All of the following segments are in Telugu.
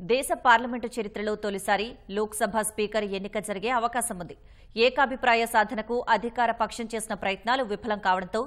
దేశ పార్లమెంటు చరిత్రలో తొలిసారి లోక్సభ స్పీకర్ ఎన్నిక జరిగే అవకాశం ఉంది. ఏకాభిప్రాయ సాధనకు అధికార పక్షం చేసిన ప్రయత్నాలు విఫలం కావడంతో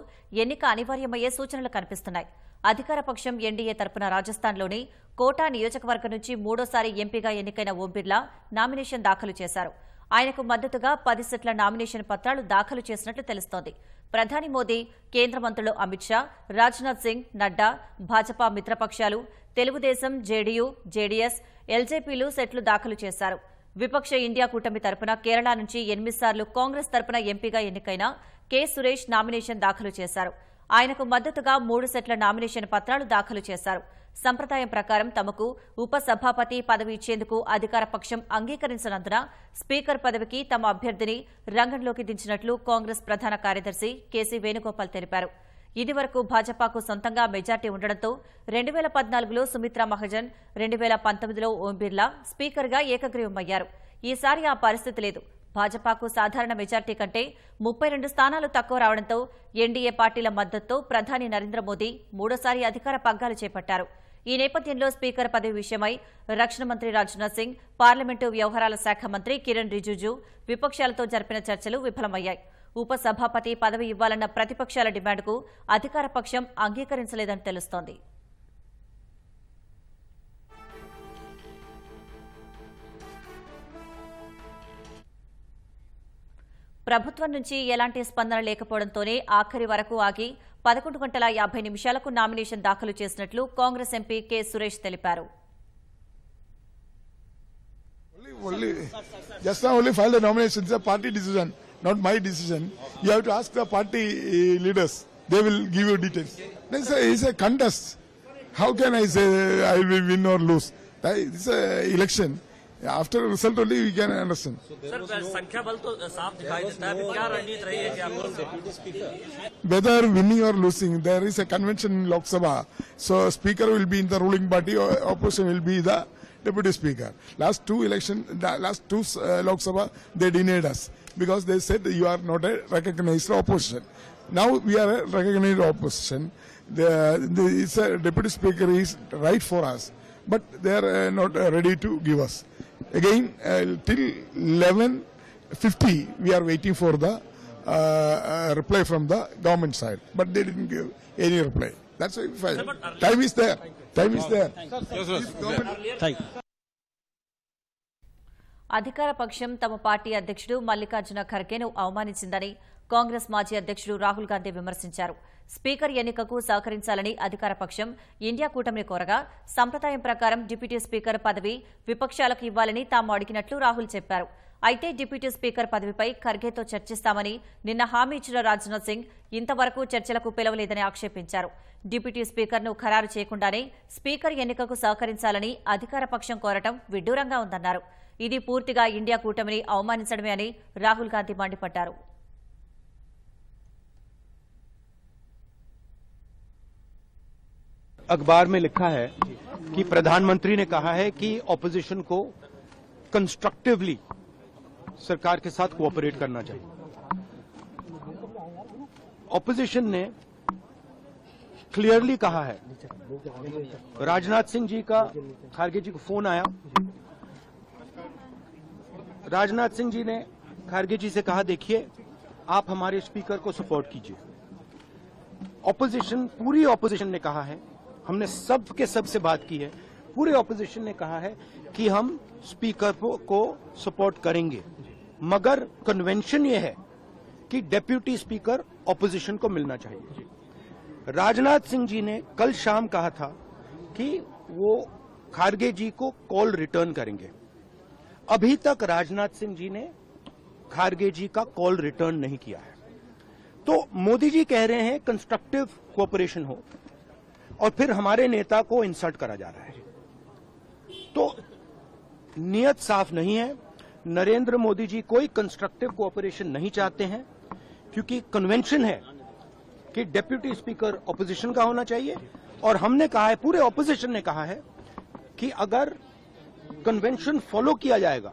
ఎన్నిక అనివార్యమయ్యే సూచనలు కనిపిస్తున్నాయి. అధికార పక్షం ఎన్డీఏ తరపున రాజస్థాన్లోని కోటా నియోజకవర్గం నుంచి మూడోసారి ఎంపీగా ఎన్నికైన ఓం బిర్లా నామినేషన్ దాఖలు చేశారు. ఆయనకు మద్దతుగా పది సెట్ల నామినేషన్ పత్రాలు దాఖలు చేసినట్లు తెలుస్తోంది. ప్రధాని మోదీ కేంద్ర మంత్రులు అమిత్ షా రాజ్నాథ్ సింగ్ నడ్డా భాజపా మిత్రపక్షాలు తెలుగుదేశం జేడీయూ జేడీఎస్ ఎల్జేపీలు సెట్లు దాఖలు చేశారు. విపక్ష ఇండియా కూటమి తరపున కేరళ నుంచి ఎనిమిదిసార్లు కాంగ్రెస్ తరపున ఎంపీగా ఎన్నికైన కె. సురేష్ నామినేషన్ దాఖలు చేశారు. ఆయనకు మద్దతుగా మూడు సెట్ల నామినేషన్ పత్రాలు దాఖలు చేశారు. సంప్రదాయం ప్రకారం తమకు ఉప సభాపతి పదవి ఇచ్చేందుకు అధికార పక్షం అంగీకరించనందున స్పీకర్ పదవికి తమ అభ్యర్థిని రంగంలోకి దించినట్లు కాంగ్రెస్ ప్రధాన కార్యదర్శి కేసీ వేణుగోపాల్ తెలిపారు. ఇదివరకు భాజపాకు సొంతంగా మెజార్టీ ఉండడంతో రెండు వేల పద్నాలుగులో సుమిత్రా మహాజన్ రెండు వేల పంతొమ్మిదిలో ఓం బిర్లా స్పీకర్గా ఏకగ్రీవమయ్యారు. ఈసారి ఆ పరిస్థితి లేదు. భాజపాకు సాధారణ మెజార్టీ కంటే ముప్పై రెండు స్థానాలు తక్కువ రావడంతో ఎన్డీఏ పార్టీల మద్దతుతో ప్రధాని నరేంద్ర మోదీ మూడోసారి అధికార పగ్గాలు చేపట్టారు. ఈ నేపథ్యంలో స్పీకర్ పదవి విషయమై రక్షణ మంత్రి రాజ్నాథ్ సింగ్ పార్లమెంటు వ్యవహారాల శాఖ మంత్రి కిరణ్ రిజిజు విపక్షాలతో జరిపిన చర్చలు విఫలమయ్యాయి. ఉప సభాపతి పదవి ఇవ్వాలన్న ప్రతిపక్షాల డిమాండ్కు అధికార పక్షం అంగీకరించలేదని తెలుస్తోంది. ప్రభుత్వం నుంచి ఎలాంటి స్పందన లేకపోవడంతోనే ఆఖరి వరకు ఆగి పదకొండు గంటల యాభై నిమిషాలకు నామినేషన్ దాఖలు చేసినట్లు కాంగ్రెస్ ఎంపీ కె సురేష్ తెలిపారు Only, just now only filed a nomination. It's a party decision, not my decision. You have to ask the party leaders. They will give you details. It's a, it's a contest. How can I say I will win or lose? That- It's a election. After result only we can understand. Sir संख्या बल तो साफ दिखाई देता है फिर क्या रणनीति रही है कि आप Whether winning or losing, there is a convention in Lok Sabha. So speaker will be in the ruling party or opposition will be the deputy speaker. Last two election, the last two uh, Lok Sabha, they denied us because they said you are not a recognized opposition. Now we are a recognized opposition. The, the it's a deputy speaker is right for us, but they are uh, not uh, ready to give us. Again, uh, till 11:50, we are waiting for the uh, uh, reply from the government side, but they didn't give any reply. That's why we filed. Time is there. Time is there. అధికార పక్షం తమ పార్టీ అధ్యక్షుడు మల్లికార్జున ఖర్గేను అవమానించిందని కాంగ్రెస్ మాజీ అధ్యక్షుడు రాహుల్ గాంధీ విమర్శించారు. స్పీకర్ ఎన్నికకు సహకరించాలని అధికార పక్షం ఇండియా కూటమిని కోరగా సంప్రదాయం ప్రకారం డిప్యూటీ స్పీకర్ పదవి విపక్షాలకు ఇవ్వాలని తాము అడిగినట్లు రాహుల్ చెప్పారు. అయితే డిప్యూటీ స్పీకర్ పదవిపై ఖర్గేతో చర్చిస్తామని నిన్న హామీ ఇచ్చిన రాజ్నాథ్ సింగ్ ఇంతవరకు చర్చలకు పిలవలేదని ఆక్షేపించారు. డిప్యూటీ స్పీకర్ను ఖరారు చేయకుండానే స్పీకర్ ఎన్నికకు సహకరించాలని అధికార పక్షం కోరటం విడ్డూరంగా ఉందన్నారు. ఇది పూర్తిగా ఇండియా కూటమిని అవమానించడమే అని రాహుల్ గాంధీ మండిపడ్డారు अखबार में लिखा है कि प्रधानमंत्री ने कहा है कि ऑपोजिशन को कंस्ट्रक्टिवली सरकार के साथ कोऑपरेट करना चाहिए ऑपोजिशन ने क्लियरली कहा है राजनाथ सिंह जी का खारगे जी को फोन आया राजनाथ सिंह जी ने खारगे जी से कहा देखिए आप हमारे स्पीकर को सपोर्ट कीजिए. ऑपोजिशन पूरी ऑपोजिशन ने कहा है हमने सब के सबसे बात की है। पूरे ऑपोजिशन ने कहा है कि हम स्पीकर को, सपोर्ट करेंगे। मगर कन्वेंशन ये है कि डेप्यूटी स्पीकर ऑपोजिशन को मिलना चाहिए। राजनाथ सिंह जी ने कल शाम कहा था कि वो खारगे जी को कॉल रिटर्न करेंगे। अभी तक राजनाथ सिंह जी ने खारगे जी का कॉल रिटर्न नहीं किया है। तो मोदी जी कह रहे हैं कंस्ट्रक्टिव कोऑपरेशन हो और फिर हमारे नेता को इंसल्ट करा जा रहा है। तो नियत साफ़ नहीं है। नरेंद्र मोदी जी कोई कंस्ट्रक्टिव कोऑपरेशन नहीं चाहते हैं, क्योंकि कन्वेंशन है कि डेप्यूटी स्पीकर ऑपोजिशन का होना चाहिए। और हमने कहा है, पूरे ऑपोजिशन ने कहा है कि अगर कन्वेंशन फॉलो किया जाएगा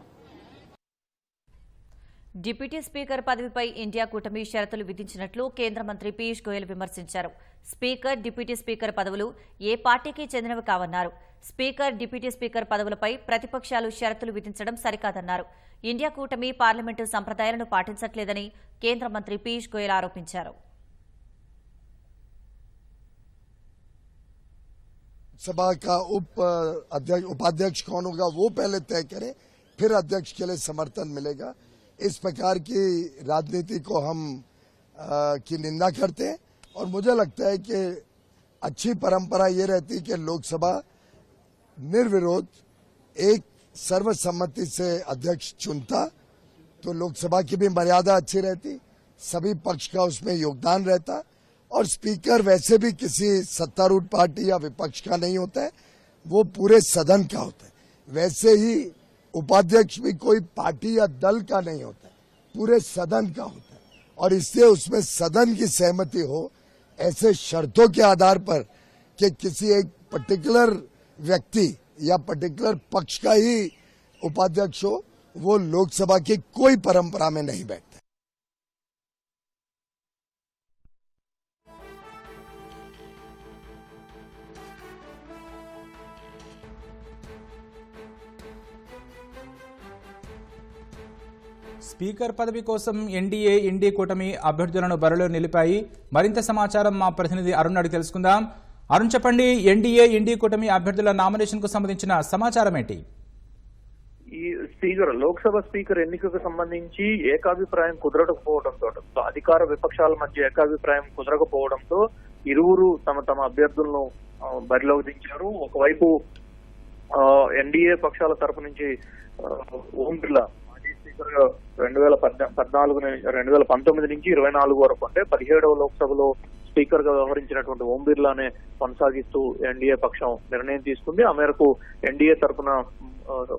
డిప్యూటీ స్పీకర్ పదవిపై ఇండియా కూటమి షరతులు విధించినట్లు కేంద్ర మంత్రి పీయూష్ గోయల్ విమర్శించారు స్పీకర్ డిప్యూటీ స్పీకర్ పదవులు ఏ పార్టీకి చెందినవి కావన్నారు స్పీకర్ డిప్యూటీ స్పీకర్ పదవులపై ప్రతిపక్షాలు షరతులు విధించడం సరికాదన్నారు ఇండియా కూటమి పార్లమెంటు సంప్రదాయాలను పాటించట్లేదని కేంద్ర మంత్రి పీయూష్ గోయల్ ఆరోపించారు सभा का उप अध्यक्ष उपाध्यक्ष कौन होगा वो पहले तय करें फिर अध्यक्ष के लिए समर्थन मिलेगा। इस प्रकार की राजनीति को हम अ, की निंदा करते हैं और मुझे लगता है कि अच्छी परंपरा ये रहती कि लोकसभा निर्विरोध एक सर्वसम्मति से अध्यक्ष चुनता तो लोकसभा की भी मर्यादा अच्छी रहती सभी पक्ष का उसमें योगदान रहता और स्पीकर वैसे भी किसी सत्तारूढ़ पार्टी या विपक्ष का नहीं होता है, वो पूरे सदन का होता है। वैसे ही उपाध्यक्ष भी कोई पार्टी या दल का नहीं होता है, पूरे सदन का होता है। और इसलिए उसमें सदन की सहमति हो, ऐसे शर्तों के आधार पर कि किसी एक पर्टिकुलर व्यक्ति या पर्टिकुलर पक्ष का ही उपाध्यक्ष हो, वो लोकसभा की कोई परंपरा में नहीं बैठता స్పీకర్ పదవి కోసం ఎన్డీఏ ఇండి కూటమి అభ్యర్థులను బరిలో నిలిపాయి. మరింత సమాచారం మా ప్రతినిధి అరుణ్ అడిగి తెలుసుకుందాం. అరుణ్ చెప్పండి ఎన్డీఏ ఇండి కూటమి అభ్యర్థుల నామినేషన్కు సంబంధించిన సమాచారం ఏంటి ఈ స్పీకర్ లోక్సభ స్పీకర్ ఎన్నికకు సంబంధించి ఏకాభిప్రాయం కుదరకపోవడంతో అధికార విపక్షాల మధ్య ఏకాభిప్రాయం కుదరకపోవడంతో ఇరువురు తమ తమ అభ్యర్థులను బరిలో బరిలోకి దించారు. ఒకవైపు ఎన్డీఏ పక్షాల తరపు నుంచి ఓం బిర్లా స్పీకర్ రెండు వేల పద్నాలుగు రెండు వేల పంతొమ్మిది నుంచి ఇరవై నాలుగు వరకు అంటే పదిహేడవ లోక్సభలో స్పీకర్గా వ్యవహరించినటువంటి ఓం బిర్లానే కొనసాగిస్తూ ఎన్డీఏ పక్షం నిర్ణయం తీసుకుంది. ఆ మేరకు ఎన్డీఏ తరఫున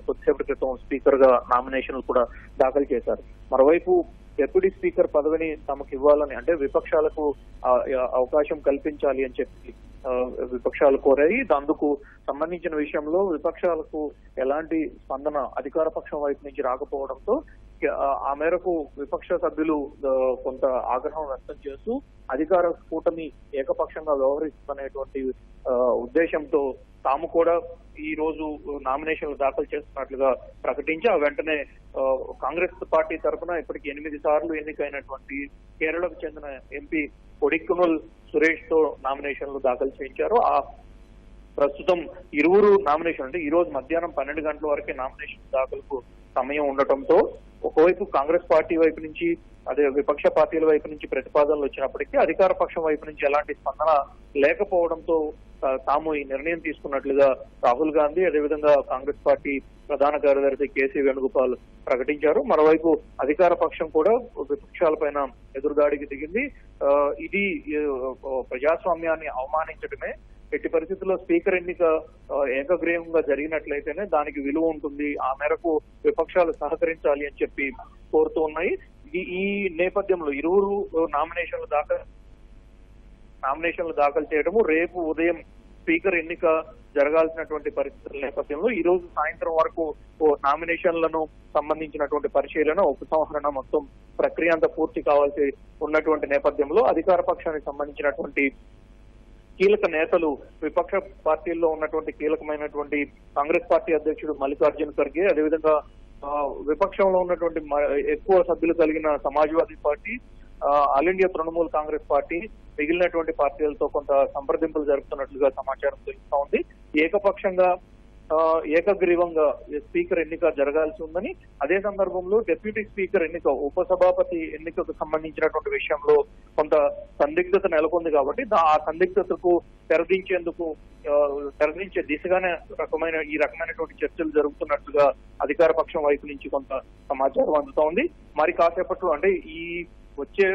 కొద్దిసేపటి క్రితం స్పీకర్గా నామినేషన్లు కూడా దాఖలు చేశారు. మరోవైపు డిప్యూటీ స్పీకర్ పదవిని తమకు ఇవ్వాలని అంటే విపక్షాలకు అవకాశం కల్పించాలి అని చెప్పి విపక్షాలు కోరాయి. అందుకు సంబంధించిన విషయంలో విపక్షాలకు ఎలాంటి స్పందన అధికార పక్షం వైపు నుంచి రాకపోవడంతో ఆ, మేరకు విపక్ష సభ్యులు కొంత ఆగ్రహం వ్యక్తం చేస్తూ అధికార కూటమి ఏకపక్షంగా వ్యవహరిస్తున్నటువంటి ఉద్దేశంతో తాము కూడా ఈ రోజు నామినేషన్లు దాఖలు చేస్తున్నట్లుగా ప్రకటించి ఆ వెంటనే కాంగ్రెస్ పార్టీ తరఫున ఇప్పటికి ఎనిమిది సార్లు ఎన్నికైనటువంటి కేరళకు చెందిన ఎంపీ కొడిక్కునల్ సురేష్తో నామినేషన్లు దాఖలు చేయించారు. ఆ ప్రస్తుతం ఇరువురు నామినేషన్ అంటే ఈ రోజు మధ్యాహ్నం పన్నెండు గంటల వరకే నామినేషన్ దాఖలకు సమయం ఉండటంతో ఒకవైపు కాంగ్రెస్ పార్టీ వైపు నుంచి అదే విపక్ష పార్టీల వైపు నుంచి ప్రతిపాదనలు వచ్చినప్పటికీ అధికార పక్షం వైపు నుంచి ఎలాంటి స్పందన లేకపోవడంతో తాము ఈ నిర్ణయం తీసుకున్నట్లుగా రాహుల్ గాంధీ అదేవిధంగా కాంగ్రెస్ పార్టీ ప్రధాన కార్యదర్శి కేసీ వేణుగోపాల్ ప్రకటించారు. మరోవైపు అధికార పక్షం కూడా విపక్షాలపైన ఎదురుదాడికి దిగింది. ఇది ప్రజాస్వామ్యాన్ని అవమానించడమే ఎట్టి పరిస్థితుల్లో స్పీకర్ ఎన్నిక ఏకగ్రీవంగా జరిగినట్లయితేనే దానికి విలువ ఉంటుంది. ఆ మేరకు విపక్షాలు సహకరించాలి అని చెప్పి కోరుతూ ఉన్నాయి. ఈ నేపథ్యంలో ఇరువురు నామినేషన్లు దాఖలు నామినేషన్లు దాఖలు చేయడము రేపు ఉదయం స్పీకర్ ఎన్నిక జరగాల్సినటువంటి పరిస్థితుల నేపథ్యంలో ఈ రోజు సాయంత్రం వరకు ఓ నామినేషన్లను సంబంధించినటువంటి పరిశీలన ఉపసంహరణ మొత్తం ప్రక్రియ అంతా పూర్తి కావాల్సి ఉన్నటువంటి నేపథ్యంలో అధికార పక్షానికి సంబంధించినటువంటి కీలక నేతలు విపక్ష పార్టీల్లో ఉన్నటువంటి కీలకమైనటువంటి కాంగ్రెస్ పార్టీ అధ్యక్షుడు మల్లికార్జున్ ఖర్గే అదేవిధంగా విపక్షంలో ఉన్నటువంటి మ- ఎక్కువ సభ్యులు కలిగిన Samajwadi party all India Trinamool Congress party మిగిలినటువంటి పార్టీలతో కొంత సంప్రదింపులు జరుపుతున్నట్లుగా సమాచారం తెలుస్తా ఉంది. ఏకపక్షంగా ఏకగ్రీవంగా స్పీకర్ ఎన్నిక జరగాల్సి ఉందని అదే సందర్భంలో డిప్యూటీ స్పీకర్ ఎన్నిక ఉపసభాపతి ఎన్నికకు సంబంధించినటువంటి విషయంలో కొంత సందిగ్ధత నెలకొంది కాబట్టి ఆ సందిగ్ధతకు తెరదించేందుకు తెరదించే దిశగానే రకమైన ఈ రకమైనటువంటి చర్చలు జరుగుతున్నట్లుగా అధికార పక్షం వైపు నుంచి కొంత సమాచారం అందుతోంది మరి కాసేపట్లో అంటే ఈ వచ్చే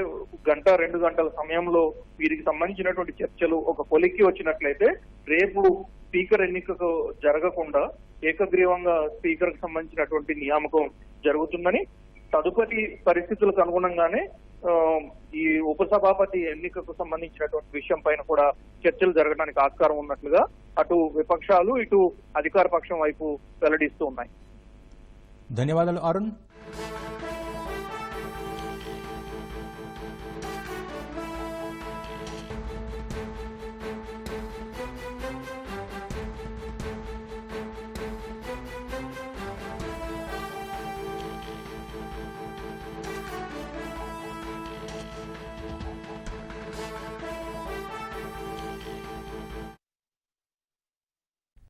గంట రెండు గంటల సమయంలో వీరికి సంబంధించినటువంటి చర్చలు ఒక కొలిక్కి వచ్చినట్లయితే రేపు స్పీకర్ ఎన్నికకు జరగకుండా ఏకగ్రీవంగా స్పీకర్కు సంబంధించినటువంటి నియామకం జరుగుతుందని తదుపరి పరిస్థితులకు అనుగుణంగానే ఈ ఉపసభాపతి ఎన్నికకు సంబంధించినటువంటి విషయం పైన కూడా చర్చలు జరగడానికి ఆస్కారం ఉన్నట్లుగా అటు విపక్షాలు ఇటు అధికార పక్షం వైపు వెల్లడిస్తూ ఉన్నాయి. ధన్యవాదాలు అరుణ్.